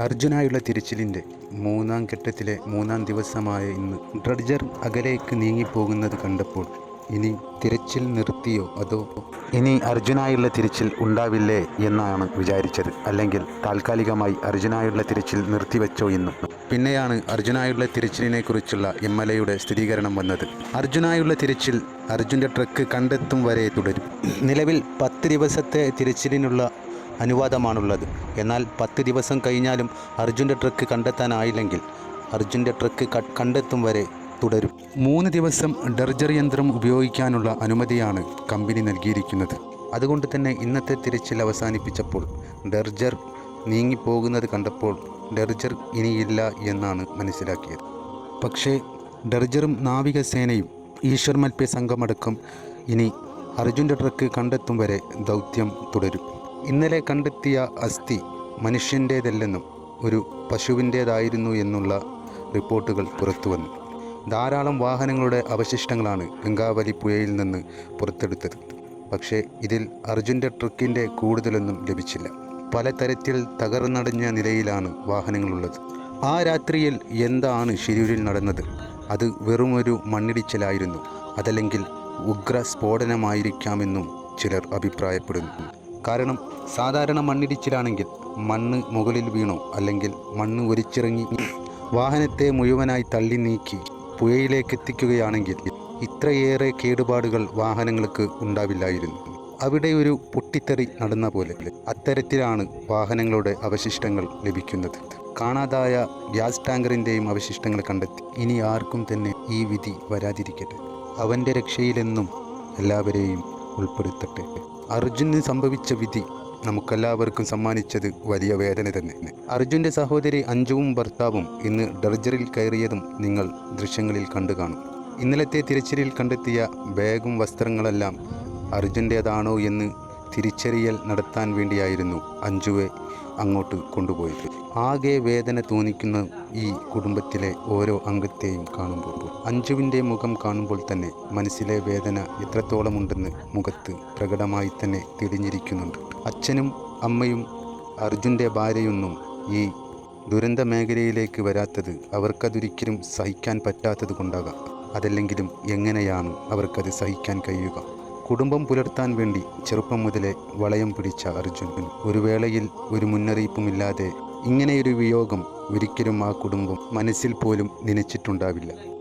അർജുനായുള്ള തിരച്ചിലിന്റെ മൂന്നാം ഘട്ടത്തിലെ മൂന്നാം ദിവസമായ ഇന്ന് ഡ്രഡ്ജർ അകലേക്ക് നീങ്ങിപ്പോകുന്നത് കണ്ടപ്പോൾ ഇനി തിരച്ചിൽ നിർത്തിയോ അതോ ഇനി അർജുനായുള്ള തിരച്ചിൽ ഉണ്ടാവില്ലേ എന്നാണ് വിചാരിച്ചത്. അല്ലെങ്കിൽ താൽക്കാലികമായി അർജുനായുള്ള തിരച്ചിൽ നിർത്തിവെച്ചോ എന്നും. പിന്നെയാണ് അർജുനായുള്ള തിരച്ചിലിനെ കുറിച്ചുള്ള എം എൽ എയുടെ സ്ഥിരീകരണം വന്നത്. അർജുനായുള്ള തിരച്ചിൽ അർജുന്റെ ട്രക്ക് കണ്ടെത്തും വരെ തുടരും. നിലവിൽ പത്ത് ദിവസത്തെ തിരച്ചിലിനുള്ള അനുവാദമാണുള്ളത്. എന്നാൽ പത്ത് ദിവസം കഴിഞ്ഞാലും അർജുന്റെ ട്രക്ക് കണ്ടെത്താനായില്ലെങ്കിൽ അർജുന്റെ ട്രക്ക് കണ്ടെത്തും വരെ തുടരും. മൂന്ന് ദിവസം ഡർജർ യന്ത്രം ഉപയോഗിക്കാനുള്ള അനുമതിയാണ് കമ്പനി നൽകിയിരിക്കുന്നത്. അതുകൊണ്ട് തന്നെ ഇന്നത്തെ തിരച്ചിൽ അവസാനിപ്പിച്ചപ്പോൾ ഡർജർ നീങ്ങിപ്പോകുന്നത് കണ്ടപ്പോൾ ഡർജർ ഇനിയില്ല എന്നാണ് മനസ്സിലാക്കിയത്. പക്ഷേ ഡർജറും നാവികസേനയും ഈശ്വർ മൽപ്യ സംഘമടക്കം ഇനി അർജുന്റെ ട്രക്ക് കണ്ടെത്തും വരെ ദൗത്യം തുടരും. ഇന്നലെ കണ്ടെത്തിയ അസ്ഥി മനുഷ്യന്റേതല്ലെന്നും ഒരു പശുവിന്റേതായിരുന്നു എന്നുള്ള റിപ്പോർട്ടുകൾ പുറത്തുവന്നു ധാരാളം വാഹനങ്ങളുടെ അവശിഷ്ടങ്ങളാണ് ഗംഗാവലി പുഴയിൽ നിന്ന് പുറത്തെടുത്തത്. പക്ഷേ ഇതിൽ അർജുന്റെ ട്രക്കിന്റെ കൂടുതലൊന്നും ലഭിച്ചില്ല. പലതരത്തിൽ തകർന്നടഞ്ഞ നിലയിലാണ് വാഹനങ്ങളുള്ളത്. ആ രാത്രിയിൽ എന്താണ് ശിരൂരിൽ നടന്നത്? അത് വെറുമൊരു മണ്ണിടിച്ചിലായിരുന്നു. അതല്ലെങ്കിൽ ഉഗ്ര സ്ഫോടനമായിരിക്കാമെന്നും ചിലർ അഭിപ്രായപ്പെടുന്നു. കാരണം സാധാരണ മണ്ണിടിച്ചിലാണെങ്കിൽ മണ്ണ് മുകളിൽ വീണു അല്ലെങ്കിൽ മണ്ണ് ഒലിച്ചിറങ്ങി വാഹനത്തെ മുഴുവനായി തള്ളി നീക്കി പുഴയിലേക്ക് എത്തിക്കുകയാണെങ്കിൽ ഇത്രയേറെ കേടുപാടുകൾ വാഹനങ്ങൾക്ക് ഉണ്ടാവില്ലായിരുന്നു. അവിടെ ഒരു പൊട്ടിത്തെറി നടന്ന പോലെ അത്തരത്തിലാണ് വാഹനങ്ങളുടെ അവശിഷ്ടങ്ങൾ ലഭിക്കുന്നത്. കാണാതായ ഗ്യാസ് ടാങ്കറിന്റെയും അവശിഷ്ടങ്ങൾ കണ്ടെത്തി. ഇനി ആർക്കും തന്നെ ഈ വിധി വരാതിരിക്കട്ടെ. അവന്റെ രക്ഷയിലെന്നും എല്ലാവരെയും ഉൾപ്പെടുത്തട്ടെ. അർജുന് സംഭവിച്ച വിധി നമുക്കെല്ലാവർക്കും സമ്മാനിച്ചത് വലിയ വേദന തന്നെ. അർജുന്റെ സഹോദരി അഞ്ജുവും ഭർത്താവും ഇന്ന് ഡർജറിൽ കയറിയതും നിങ്ങൾ ദൃശ്യങ്ങളിൽ കണ്ടു കാണും. ഇന്നലത്തെ തിരച്ചിലിൽ കണ്ടെത്തിയ ബാഗും വസ്ത്രങ്ങളെല്ലാം അർജുന്റേതാണോ എന്ന് തിരിച്ചറിയൽ നടത്താൻ വേണ്ടിയായിരുന്നു അഞ്ജുവെ അങ്ങോട്ട് കൊണ്ടുപോയത്. ആകെ വേദന തോന്നിക്കുന്ന ഈ കുടുംബത്തിലെ ഓരോ അംഗത്തെയും കാണുമ്പോൾ അഞ്ജുവിന്റെ മുഖം കാണുമ്പോൾ തന്നെ മനസ്സിലെ വേദന എത്രത്തോളമുണ്ടെന്ന് മുഖത്ത് പ്രകടമായി തന്നെ തെളിഞ്ഞിരിക്കുന്നുണ്ട്. അച്ഛനും അമ്മയും അർജുന്റെ ഭാര്യയൊന്നും ഈ ദുരന്ത മേഖലയിലേക്ക് വരാത്തത് അവർക്കതൊരിക്കലും സഹിക്കാൻ പറ്റാത്തത് കൊണ്ടാകാം അതല്ലെങ്കിലും എങ്ങനെയാണ് അവർക്കത് സഹിക്കാൻ കഴിയുക? കുടുംബം പുലർത്താൻ വേണ്ടി ചെറുപ്പം മുതലേ വളയം പിടിച്ച അർജുനൻ ഒരു വേളയിൽ ഒരു മുന്നറിയിപ്പുമില്ലാതെ ഇങ്ങനെയൊരു വിയോഗം ഒരിക്കലും ആ കുടുംബം മനസ്സിൽ പോലും നനച്ചിട്ടുണ്ടാവില്ല.